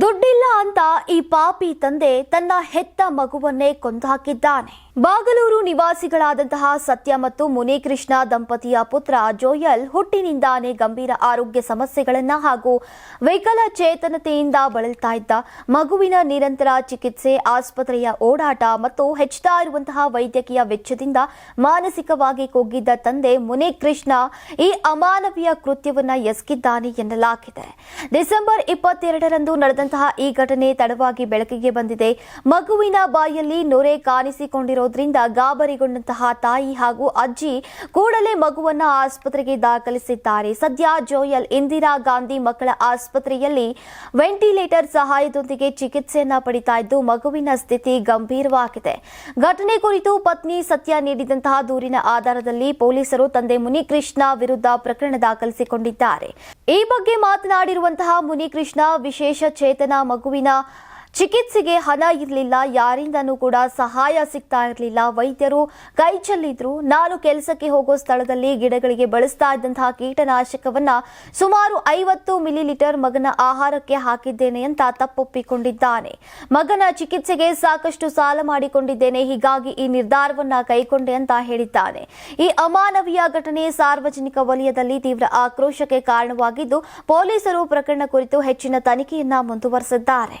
ದುಡ್ಡಿಲ್ಲ ಅಂತ ಈ ಪಾಪಿ ತಂದೆ ತನ್ನ ಹೆತ್ತ ಮಗುವನ್ನೇ ಕೊಂದುಹಾಕಿದ್ದಾನೆ. ಬಾಗಲೂರು ನಿವಾಸಿಗಳಾದಂತಹ ಸತ್ಯ ಮತ್ತು ಮುನಿಕೃಷ್ಣ ದಂಪತಿಯ ಪುತ್ರ ಜೋಯಲ್ ಹುಟ್ಟಿನಿಂದಾನೇ ಗಂಭೀರ ಆರೋಗ್ಯ ಸಮಸ್ಯೆಗಳನ್ನ ಹಾಗೂ ವಿಕಲಚೇತನತೆಯಿಂದ ಬಳಲ್ತಾ ಇದ್ದ ಮಗುವಿನ ನಿರಂತರ ಚಿಕಿತ್ಸೆ, ಆಸ್ಪತ್ರೆಯ ಓಡಾಟ ಮತ್ತು ಹೆಚ್ಚುತ್ತಾ ಇರುವಂತಹ ವೈದ್ಯಕೀಯ ವೆಚ್ಚದಿಂದ ಮಾನಸಿಕವಾಗಿ ಕುಗ್ಗಿದ್ದ ತಂದೆ ಮುನಿಕೃಷ್ಣ ಈ ಅಮಾನವೀಯ ಕೃತ್ಯವನ್ನ ಎಸಗಿದ್ದಾನೆ ಎನ್ನಲಾಗಿದೆ. ಡಿಸೆಂಬರ್ ಇಪ್ಪತ್ತೆರಡರಂದು ನಡೆದಂತಹ ಈ ಘಟನೆ ತಡವಾಗಿ ಬೆಳಕಿಗೆ ಬಂದಿದೆ. ಮಗುವಿನ ಬಾಯಲ್ಲಿ ನೊರೆ ಕಾಣಿಸಿಕೊಂಡಿರೋದ್ರಿಂದ ಗಾಬರಿಗೊಂಡಂತಹ ತಾಯಿ ಹಾಗೂ ಅಜ್ಜಿ ಕೂಡಲೇ ಮಗುವನ್ನ ಆಸ್ಪತ್ರೆಗೆ ದಾಖಲಿಸಿದ್ದಾರೆ. ಸದ್ಯ ಜೋಯಲ್ ಇಂದಿರಾ ಗಾಂಧಿ ಮಕ್ಕಳ ಆಸ್ಪತ್ರೆಯಲ್ಲಿ ವೆಂಟಿಲೇಟರ್ ಸಹಾಯದೊಂದಿಗೆ ಚಿಕಿತ್ಸೆಯನ್ನ ಪಡಿತಾ ಇದ್ದು, ಮಗುವಿನ ಸ್ಥಿತಿ ಗಂಭೀರವಾಗಿದೆ. ಘಟನೆ ಕುರಿತು ಪತ್ನಿ ಸತ್ಯ ನೀಡಿದಂತಹ ದೂರಿನ ಆಧಾರದಲ್ಲಿ ಪೊಲೀಸರು ತಂದೆ ಮುನಿಕೃಷ್ಣ ವಿರುದ್ಧ ಪ್ರಕರಣ ದಾಖಲಿಸಿಕೊಂಡಿದ್ದಾರೆ. ಈ ಬಗ್ಗೆ ಮಾತನಾಡಿರುವಂತಹ ಮುನಿಕೃಷ್ಣ ವಿಶೇಷ ಚೇತನ ಮಗುವಿನ ಚಿಕಿತ್ಸೆಗೆ ಹಣ ಇರಲಿಲ್ಲ, ಯಾರಿಂದನೂ ಕೂಡ ಸಹಾಯ ಸಿಗ್ತಾ ಇರಲಿಲ್ಲ. ವೈದ್ಯರು ಕೈ ಚೆಲ್ಲಿದ್ರು ನಾನು ಕೆಲಸಕ್ಕೆ ಹೋಗೋ ಸ್ಥಳದಲ್ಲಿ ಗಿಡಗಳಿಗೆ ಬಳಸ್ತಾ ಇದ್ದಂತಹ ಕೀಟನಾಶಕವನ್ನ ಸುಮಾರು ಐವತ್ತು ಮಿಲಿಲೀಟರ್ ಮಗನ ಆಹಾರಕ್ಕೆ ಹಾಕಿದ್ದೇನೆ ಅಂತ ತಪ್ಪೊಪ್ಪಿಕೊಂಡಿದ್ದಾನೆ. ಮಗನ ಚಿಕಿತ್ಸೆಗೆ ಸಾಕಷ್ಟು ಸಾಲ ಮಾಡಿಕೊಂಡಿದ್ದೇನೆ. ಹೀಗಾಗಿ ಈ ನಿರ್ಧಾರವನ್ನ ಕೈಗೊಂಡೆ ಅಂತ ಹೇಳಿದ್ದಾನೆ. ಈ ಅಮಾನವೀಯ ಘಟನೆ ಸಾರ್ವಜನಿಕ ವಲಯದಲ್ಲಿ ತೀವ್ರ ಆಕ್ರೋಶಕ್ಕೆ ಕಾರಣವಾಗಿದ್ದು, ಪೊಲೀಸರು ಪ್ರಕರಣ ಕುರಿತು ಹೆಚ್ಚಿನ ತನಿಖೆಯನ್ನ ಮುಂದುವರೆಸಿದ್ದಾರೆ.